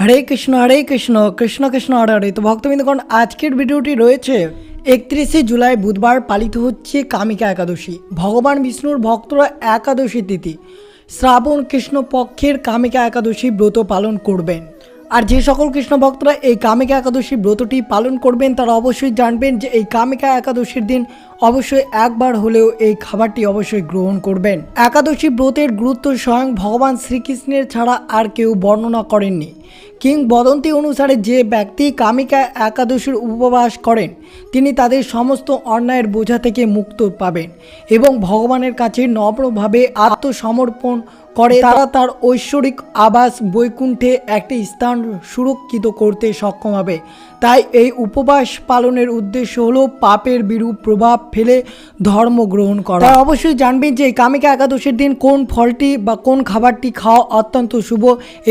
হরে কৃষ্ণ হরে কৃষ্ণ কৃষ্ণ কৃষ্ণ, হরে হরে। তো ভক্তবৃন্দগণ আজকের ভিডিওটি রয়েছে একত্রিশে জুলাই বুধবার পালিত হচ্ছে কামিকা একাদশী। ভগবান বিষ্ণুর ভক্তরা একাদশী তিথি। শ্রাবণ কৃষ্ণ পক্ষের কামিকা একাদশী ব্রত পালন করবেন। আর যে সকল কৃষ্ণ ভক্তরা এই কামিকা একাদশী ব্রতটি পালন করবেন, তারা অবশ্যই জানবেন যে এই কামিকা একাদশীর দিন অবশ্যই একবার হলেও এই খাবারটি অবশ্যই গ্রহণ করবেন। একাদশী ব্রতের গুরুত্ব স্বয়ং ভগবান শ্রীকৃষ্ণের ছাড়া আর কেউ বর্ণনা করেননি। কিংবদন্তি অনুসারে যে ব্যক্তি কামিকা একাদশীর উপবাস করেন, তিনি তাদের সমস্ত অন্যায়ের বোঝা থেকে মুক্ত পাবেন এবং ভগবানের কাছে নম্রভাবে আত্মসমর্পণ করে তারা তার ঐশ্বরিক আবাস বৈকুণ্ঠে একটি স্থান সুরক্ষিত করতে সক্ষম হবে। তাই এই উপবাস পালনের উদ্দেশ্য হলো পাপের বিরূপ প্রভাব ফেলে ধর্ম গ্রহণ করা। তারা অবশ্যই জানবেন যে এই কামিকা একাদশীর দিন কোন ফলটি বা কোন খাবারটি খাওয়া অত্যন্ত শুভ।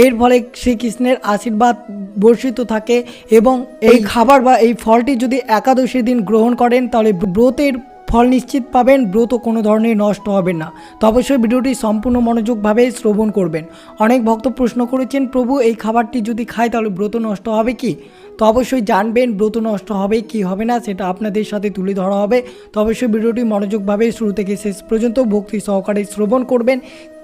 এর ফলে শ্রীকৃষ্ণের আশীর্বাদ বর্ষিত থাকে এবং এই খাবার বা এই ফলটি যদি একাদশীর দিন গ্রহণ করেন তাহলে ব্রতের ফল নিশ্চিত পাবেন, ব্রত কোনো ধরনের নষ্ট হবে না। তো অবশ্যই ভিডিওটি সম্পূর্ণ মনোযোগভাবে শ্রবণ করবেন। অনেক ভক্ত প্রশ্ন করেছেন, প্রভু, এই খাবারটি যদি খায় তাহলে ব্রত নষ্ট হবে কি? তো অবশ্যই জানবেন, ব্রত নষ্ট হবে কি হবে না, সেটা আপনাদের সাথে তুলে ধরা হবে। তো অবশ্যই ভিডিওটি মনোযোগভাবে শুরু থেকে শেষ পর্যন্ত ভক্তি সহকারে শ্রবণ করবেন।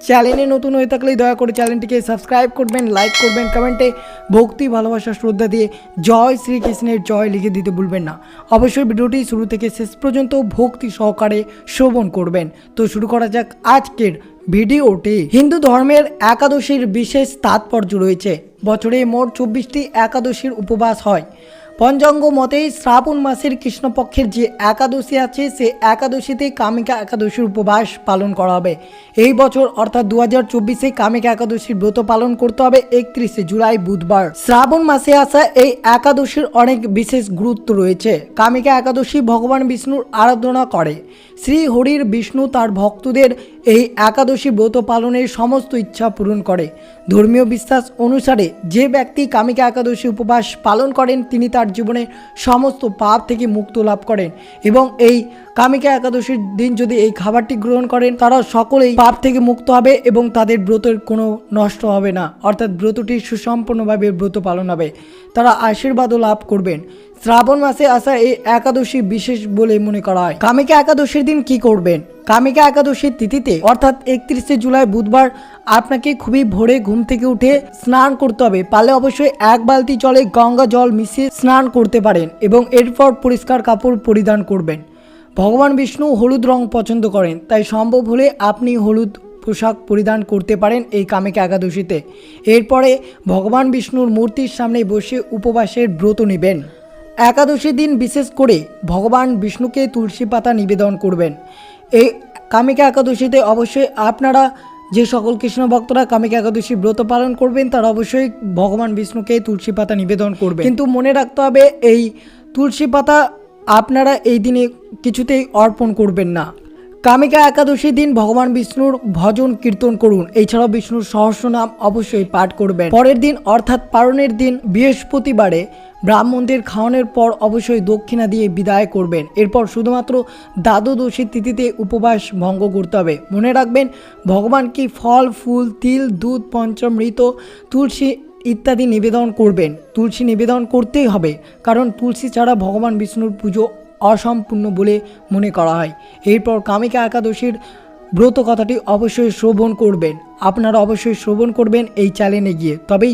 চ্যানেলে নতুন হয়ে থাকলে দয়া করে চ্যানেলটিকে সাবস্ক্রাইব করবেন, লাইক করবেন, কমেন্টে ভক্তি, ভালোবাসা, শ্রদ্ধা দিয়ে জয় শ্রীকৃষ্ণের জয় লিখে দিতে ভুলবেন না। অবশ্যই ভিডিওটি শুরু থেকে শেষ পর্যন্ত ভক্তি সহকারে শ্রবণ করবেন। তো শুরু করা যাক আজকের ভিডিওটি। হিন্দু ধর্মের একাদশীর বিশেষ তাৎপর্য রয়েছে। বছরে মোট চব্বিশটি একাদশীর উপবাস হয়। পঞ্চাঙ্গ মতে শ্রাবণ মাসের কৃষ্ণপক্ষের যে একাদশী আছে, সে একাদশীতে কামিকা একাদশীর উপবাস পালন করা হবে। এই বছর অর্থাৎ দু হাজার চব্বিশে কামিকা একাদশীর ব্রত পালন করতে হবে একত্রিশে জুলাই বুধবার। শ্রাবণ মাসে আসা এই একাদশীর অনেক বিশেষ গুরুত্ব রয়েছে। কামিকা একাদশী ভগবান বিষ্ণুর আরাধনা করে। শ্রী হরির বিষ্ণু তার ভক্তদের এই একাদশী ব্রত পালনের সমস্ত ইচ্ছা পূরণ করে। ধর্মীয় বিশ্বাস অনুসারে যে ব্যক্তি কামিকা একাদশী উপবাস পালন করেন, তিনি তার জীবনে সমস্ত পাপ থেকে মুক্ত লাভ করেন এবং এই কামিকা একাদশীর দিন যদি এই খাবারটি গ্রহণ করেন, তারা সকলেই পাপ থেকে মুক্ত হবে এবং তাদের ব্রতের কোনো নষ্ট হবে না। অর্থাৎ ব্রতটি সুসম্পন্নভাবে ব্রত পালন হবে। তারা আশীর্বাদও লাভ করবেন। শ্রাবণ মাসে আসা এই একাদশী বিশেষ বলে মনে করা হয়। কামিকা একাদশীর দিন কি করবেন? কামিকা একাদশীর তিথিতে, অর্থাৎ একত্রিশে জুলাই বুধবার, আপনাকে খুবই ভোরে ঘুম থেকে উঠে স্নান করতে হবে। পারলে অবশ্যই এক বালতি জলে গঙ্গা জল মিশিয়ে স্নান করতে পারেন এবং এরপর পরিষ্কার কাপড় পরিধান করবেন। ভগবান বিষ্ণু হলুদ রং পছন্দ করেন, তাই সম্ভব হলে আপনি হলুদ পোশাক পরিধান করতে পারেন এই কামিকা একাদশীতে। এরপরে ভগবান বিষ্ণুর মূর্তির সামনে বসে উপবাসের ব্রত নেবেন। একাদশীর দিন বিশেষ করে ভগবান বিষ্ণুকে তুলসী পাতা নিবেদন করবেন। এই কামিকা একাদশীতে অবশ্যই আপনারা যে সকল কৃষ্ণ ভক্তরা কামিকা একাদশী ব্রত পালন করবেন, তারা অবশ্যই ভগবান বিষ্ণুকে তুলসী পাতা নিবেদন করবেন। কিন্তু মনে রাখতে হবে, এই তুলসী পাতা আপনারা এই দিনে কিছুতেই অর্পণ করবেন না। কামিকা একাদশীর দিন ভগবান বিষ্ণুর ভজন কীর্তন করুন। এছাড়াও বিষ্ণুর সহস্র নাম অবশ্যই পাঠ করবেন। পরের দিন, অর্থাৎ পারণের দিন, বৃহস্পতিবারে ব্রাহ্মণদের খাওয়ানোর পর অবশ্যই দক্ষিণা দিয়ে বিদায় করবেন। এরপর শুধুমাত্র দ্বাদশীর তিথিতে উপবাস ভঙ্গ করতে হবে। মনে রাখবেন, ভগবান কি ফল, ফুল, তিল, দুধ, পঞ্চমৃত, তুলসী ইত্যাদি নিবেদন করবেন। তুলসী নিবেদন করতেই হবে। কারণ তুলসী ছাড়া ভগবান বিষ্ণুর পুজো অসম্পূর্ণ বলে মনে করা হয়। এরপর কামিকা একাদশীর ব্রত কথাটি অবশ্যই শ্রবণ করবেন। আপনারা অবশ্যই শ্রবণ করবেন এই চ্যানেলে গিয়ে। তবেই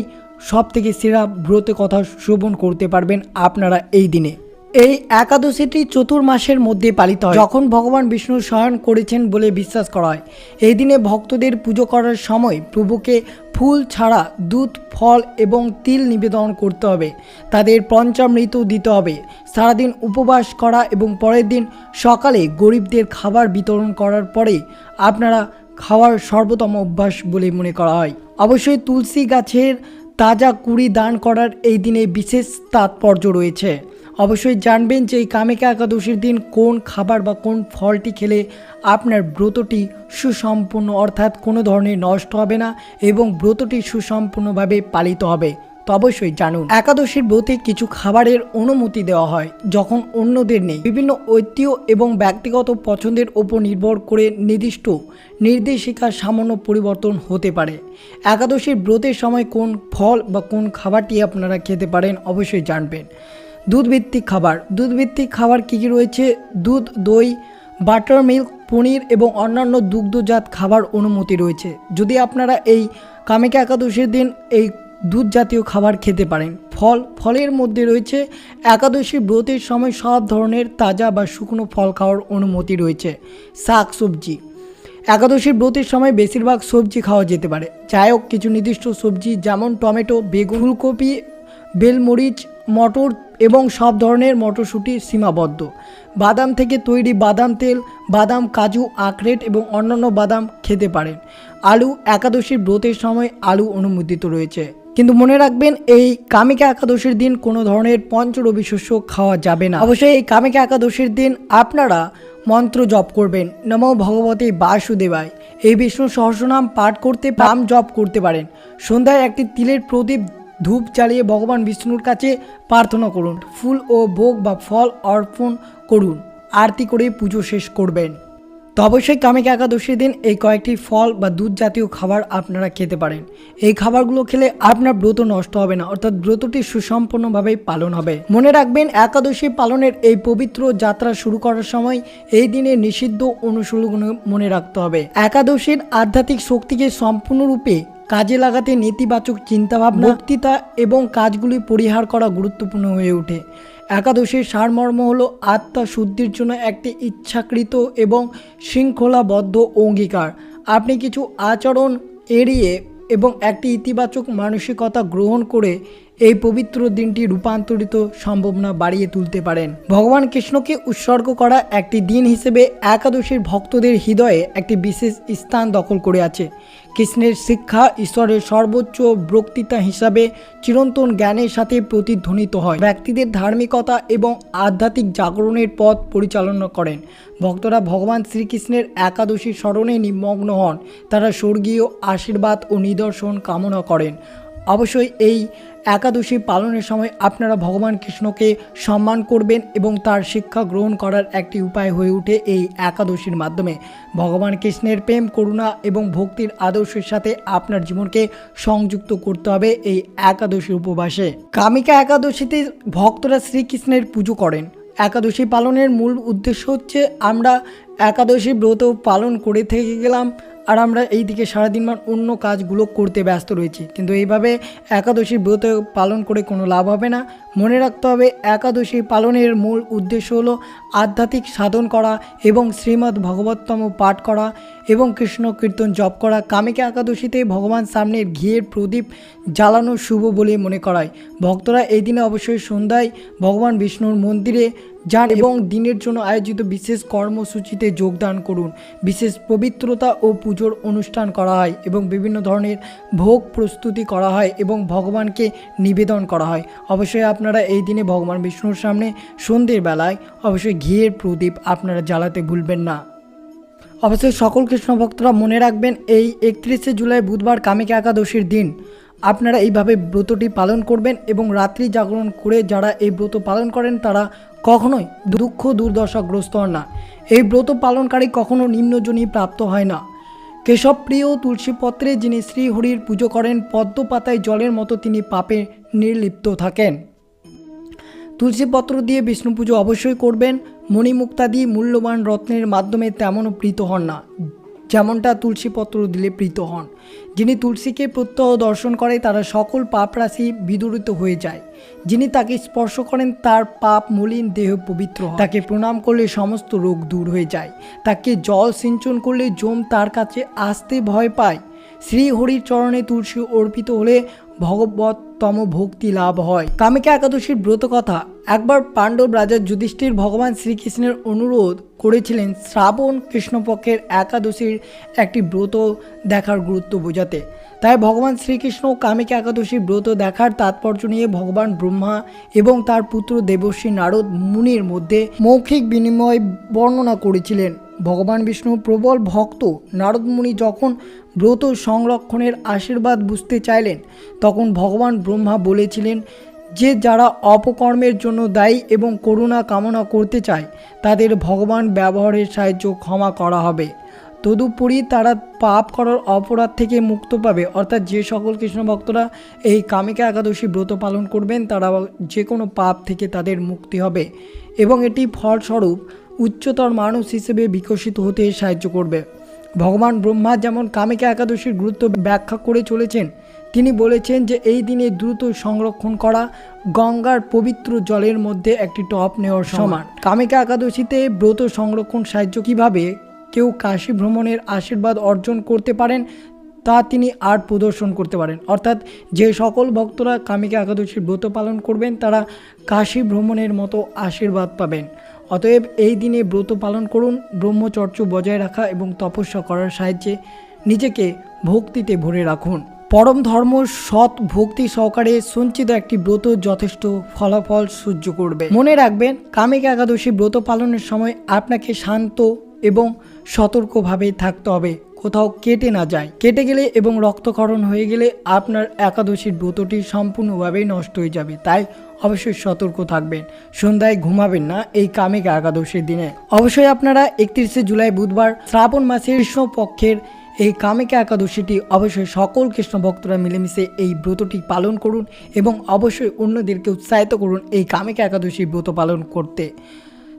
সব থেকে সেরা ব্রত কথা শ্রবণ করতে পারবেন আপনারা এই দিনে। এই একাদশীটি চতুর্মাসের মধ্যে পালিত হয়। যখন ভগবান বিষ্ণু শয়ন করেছেন বলে বিশ্বাস করা হয়। এই দিনে ভক্তদের পুজো করার সময় প্রভুকে ফুল ছাড়া দুধ, ফল এবং তিল নিবেদন করতে হবে। তাদের পঞ্চামৃত দিতে হবে। সারাদিন উপবাস করা এবং পরের দিন সকালে গরিবদের খাবার বিতরণ করার পরে আপনারা খাওয়ার সর্বোত্তম অভ্যাস বলে মনে করা হয়। অবশ্যই তুলসী গাছের তাজা কুড়ি দান করার এই দিনে বিশেষ তাৎপর্য রয়েছে। অবশ্যই জানবেন যে এই কামিকা একাদশীর দিন কোন খাবার বা কোন ফলটি খেলে আপনার ব্রতটি সুসম্পূর্ণ, অর্থাৎ কোনো ধরনের নষ্ট হবে না এবং ব্রতটি সুসম্পূর্ণভাবে পালিত হবে। তো অবশ্যই জানুন। একাদশীর ব্রতে কিছু খাবারের অনুমতি দেওয়া হয়, যখন অন্যদের নেই। বিভিন্ন ঐতিহ্য এবং ব্যক্তিগত পছন্দের ওপর নির্ভর করে নির্দিষ্ট নির্দেশিকা সামান্য পরিবর্তন হতে পারে। একাদশীর ব্রতের সময় কোন ফল বা কোন খাবারটি আপনারা খেতে পারেন অবশ্যই জানবেন। দুধভিত্তিক খাবার। দুধভিত্তিক খাবার কী কী রয়েছে? দুধ, দই, বাটার মিল্ক, পনির এবং অন্যান্য দুগ্ধজাত খাবার অনুমতি রয়েছে। যদি আপনারা এই কামিকা একাদশীর দিন এই দুধ জাতীয় খাবার খেতে পারেন, ফল, ফলের মধ্যে রয়েছে একাদশী ব্রতের সময় সব ধরনের তাজা বা শুকনো ফল খাওয়ার অনুমতি রয়েছে, শাক সবজি। একাদশীর ব্রতের সময় বেশিরভাগ সবজি খাওয়া যেতে পারে। যাই হোক, কিছু নির্দিষ্ট সবজি যেমন টমেটো, বেগুন, ফুলকপি, বেলমরিচ মটর এবং সব ধরনের মটরশুঁটি সীমাবদ্ধ। বাদাম থেকে তৈরি বাদাম তেল, বাদাম, কাজু, আখরেট এবং অন্যান্য বাদাম খেতে পারেন। আলু একাদশীর ব্রতের সময় আলু অনুমোদিত রয়েছে। কিন্তু মনে রাখবেন, এই কামিকা একাদশীর দিন কোনো ধরনের পঞ্চরবি শস্য খাওয়া যাবে না। অবশ্যই এই কামিকা একাদশীর দিন আপনারা মন্ত্র জপ করবেন। নম ভগবতী বাসুদেবায়। এই বিষ্ণু সহস্রনাম পাঠ করতে পাম জপ করতে পারেন। সন্ধ্যায় একটি তিলের প্রদীপ ধূপ জ্বালিয়ে ভগবান বিষ্ণুর কাছে প্রার্থনা করুন। ফুল ও ভোগ বা ফল অর্পণ করুন। আরতি করে পুজো শেষ করবেন। তো অবশ্যই কামিকা একাদশীর দিন এই কয়েকটি ফল বা দুধ জাতীয় খাবার আপনারা খেতে পারেন। এই খাবারগুলো খেলে আপনার ব্রত নষ্ট হবে না, অর্থাৎ ব্রতটি সুসম্পন্নভাবে পালন হবে। মনে রাখবেন, একাদশী পালনের এই পবিত্র যাত্রা শুরু করার সময় এই দিনে নিষিদ্ধ অনুশীলন মনে রাখতে হবে। একাদশীর আধ্যাত্মিক শক্তিকে সম্পূর্ণরূপে কাজে লাগাতে নেতিবাচক চিন্তাভাবনা, বক্তৃতা এবং কাজগুলি পরিহার করা গুরুত্বপূর্ণ হয়ে ওঠে। একাদশীর সারমর্ম হলো আত্মা শুদ্ধির জন্য একটি ইচ্ছাকৃত এবং শৃঙ্খলাবদ্ধ অঙ্গীকার। আপনি কিছু আচরণ এড়িয়ে এবং একটি ইতিবাচক মানসিকতা গ্রহণ করে এই পবিত্র দিনটি রূপান্তরিত সম্ভাবনা বাড়িয়ে তুলতে পারেন। ভগবান কৃষ্ণকে উৎসর্গ করা একটি দিন হিসেবে একাদশীর ভক্তদের হৃদয়ে একটি বিশেষ স্থান দখল করে আছে। কৃষ্ণের শিক্ষা ঈশ্বরের সর্বোচ্চ বক্তৃতা হিসাবে চিরন্তন জ্ঞানের সাথে প্রতিধ্বনিত হয়। ব্যক্তিদের ধার্মিকতা এবং আধ্যাত্মিক জাগরণের পথ পরিচালনা করেন। ভক্তরা ভগবান শ্রীকৃষ্ণের একাদশী স্মরণে নিমগ্ন হন। তারা স্বর্গীয় আশীর্বাদ ও নিদর্শন কামনা করেন। অবশ্যই এই একাদশী পালনের সময় আপনারা ভগবান কৃষ্ণকে সম্মান করবেন এবং তার শিক্ষা গ্রহণ করার একটি উপায় হয়ে ওঠে এই একাদশীর মাধ্যমে। ভগবান কৃষ্ণের প্রেম, করুণা এবং ভক্তির আদর্শের সাথে আপনার জীবনকে সংযুক্ত করতে হবে এই একাদশীর উপবাসে। কামিকা একাদশীতে ভক্তরা শ্রীকৃষ্ণের পুজো করেন। একাদশী পালনের মূল উদ্দেশ্য হচ্ছে আমরা একাদশী ব্রত পালন করে থেকে গেলাম আর আমরা এই দিকে সারাদিন মান অন্য কাজগুলো করতে ব্যস্ত রয়েছি। কিন্তু এইভাবে একাদশী ব্রত পালন করে কোনো লাভ হবে না। মনে রাখতে হবে একাদশী পালনের মূল উদ্দেশ্য হলো আধ্যাত্মিক সাধন করা এবং শ্রীমদ্ ভগবতম পাঠ করা এবং কৃষ্ণ কীর্তন জপ করা। কামিকা একাদশীতে ভগবান সামনের ঘিয়ের প্রদীপ জ্বালানো শুভ বলে মনে করায়। ভক্তরা এই দিনে অবশ্যই সন্ধ্যায় ভগবান বিষ্ণুর মন্দিরে যান এবং দিনের জন্য আয়োজিত বিশেষ কর্মসূচিতে যোগদান করুন। বিশেষ পবিত্রতা ও পুজোর অনুষ্ঠান করা হয় এবং বিভিন্ন ধরনের ভোগ প্রস্তুতি করা হয় এবং ভগবানকে নিবেদন করা হয়। অবশ্যই আপনারা এই দিনে ভগবান বিষ্ণুর সামনে সন্ধ্যের বেলায় অবশ্যই ঘিয়ের প্রদীপ আপনারা জ্বালাতে ভুলবেন না। অবশ্যই সকল কৃষ্ণ ভক্তরা মনে রাখবেন এই একত্রিশে জুলাই বুধবার কামিকা একাদশীর দিন। আপনারা এইভাবে ব্রতটি পালন করবেন এবং রাত্রি জাগরণ করে যারা এই ব্রত পালন করেন তারা কখনোই দুঃখ দুর্দশাগ্রস্ত হন না। এই ব্রত পালনকারী কখনো নিম্নজনী প্রাপ্ত হয় না। কেশবপ্রিয় তুলসীপত্রে যিনি শ্রীহরির পুজো করেন পদ্ম পাতায় জলের মতো তিনি পাপে নির্লিপ্ত থাকেন। তুলসীপত্র দিয়ে বিষ্ণু পুজো অবশ্যই করবেন। মণিমুক্তাদি মূল্যবান রত্নের মাধ্যমে তেমনও প্রীত হন না। যেমনটা তুলসীপত্র দিলে প্রীত হন। যিনি তুলসীকে প্রত্যহ দর্শন করে, তারা সকল পাপ রাশি বিদূরিত হয়ে যায়। যিনি তাকে স্পর্শ করেন, তার পাপ মলিন দেহ পবিত্র। তাকে প্রণাম করলে সমস্ত রোগ দূর হয়ে যায়। তাকে জল সিঞ্চন করলে জম তার কাছে আসতে ভয় পায়। শ্রী হরির চরণে তুলসী অর্পিত হলে ভগবততম ভক্তি লাভ হয়। কামিকা একাদশীর ব্রত কথা। একবার পাণ্ডব রাজা যুধিষ্ঠির ভগবান শ্রীকৃষ্ণের অনুরোধ করেছিলেন শ্রাবণ কৃষ্ণপক্ষের একাদশীর একটি ব্রত দেখার গুরুত্ব বোঝাতে। তাই ভগবান শ্রীকৃষ্ণ কামিকা একাদশীর ব্রত দেখার তাৎপর্য নিয়ে ভগবান ব্রহ্মা এবং তার পুত্র দেবশ্রী নারদ মুনির মধ্যে মৌখিক বিনিময় বর্ণনা করেছিলেন। ভগবান বিষ্ণু প্রবল ভক্ত। নারদ মুনি যখন ব্রত সংরক্ষণের আশীর্বাদ বুঝতে চাইলেন। তখন ভগবান ব্রহ্মা বলেছিলেন যে, যারা অপকর্মের জন্য দায়ী এবং করুণা কামনা করতে চায়, তাদের ভগবান ব্যবহারের সাহায্য ক্ষমা করা হবে। তদুপরি তারা পাপ করার অপরাধ থেকে মুক্ত পাবে। অর্থাৎ যে সকল কৃষ্ণ ভক্তরা এই কামিকা একাদশী ব্রত পালন করবেন, তারা যে কোনো পাপ থেকে তাদের মুক্তি হবে এবং এটি ফলস্বরূপ উচ্চতর মানুষ হিসেবে বিকশিত হতে সাহায্য করবে। ভগবান ব্রহ্মা যেমন কামিকা একাদশীর গুরুত্ব ব্যাখ্যা করে চলেছেন তিনি বলেছেন যে এই দিনে দ্রুত সংরক্ষণ করা গঙ্গার পবিত্র জলের মধ্যে একটি টপ নেওয়ার সমান। কামিকা একাদশীতে ব্রত সংরক্ষণ সাহায্য কীভাবে কেউ কাশী ভ্রমণের আশীর্বাদ অর্জন করতে পারেন তা তিনি আর্ট প্রদর্শন করতে পারেন। অর্থাৎ যে সকল ভক্তরা কামিকা একাদশীর ব্রত পালন করবেন তারা কাশী ভ্রমণের মতো আশীর্বাদ পাবেন। অতএব এই দিনে ব্রত পালন করুন, ব্রহ্মচর্য বজায় রাখা এবং তপস্যা করার সাহায্যে নিজেকে ভক্তিতে ভরে রাখুন। পরম ধর্ম সৎ ভক্তি সহকারে সঞ্চিত একটি ব্রত যথেষ্ট ফলাফল সহ্য করবে। মনে রাখবেন, কামিক একাদশী ব্রত পালনের সময় আপনাকে শান্ত এবং সতর্কভাবে থাকতে হবে। কোথাও কেটে না যায়। কেটে গেলে এবং রক্তক্ষরণ হয়ে গেলে আপনার একাদশীর ব্রতটি সম্পূর্ণভাবেই নষ্ট হয়ে যাবে। তাই অবশ্যই সতর্ক থাকবেন। সন্ধ্যায় ঘুমাবেন না এই কামিকা একাদশীর দিনে। অবশ্যই আপনারা একত্রিশে জুলাই বুধবার শ্রাবণ মাসের পক্ষের এই কামিকা একাদশীটি অবশ্যই সকল কৃষ্ণ ভক্তরা মিলেমিশে এই ব্রতটি পালন করুন এবং অবশ্যই অন্যদেরকে উৎসাহিত করুন এই কামিকা একাদশী ব্রত পালন করতে।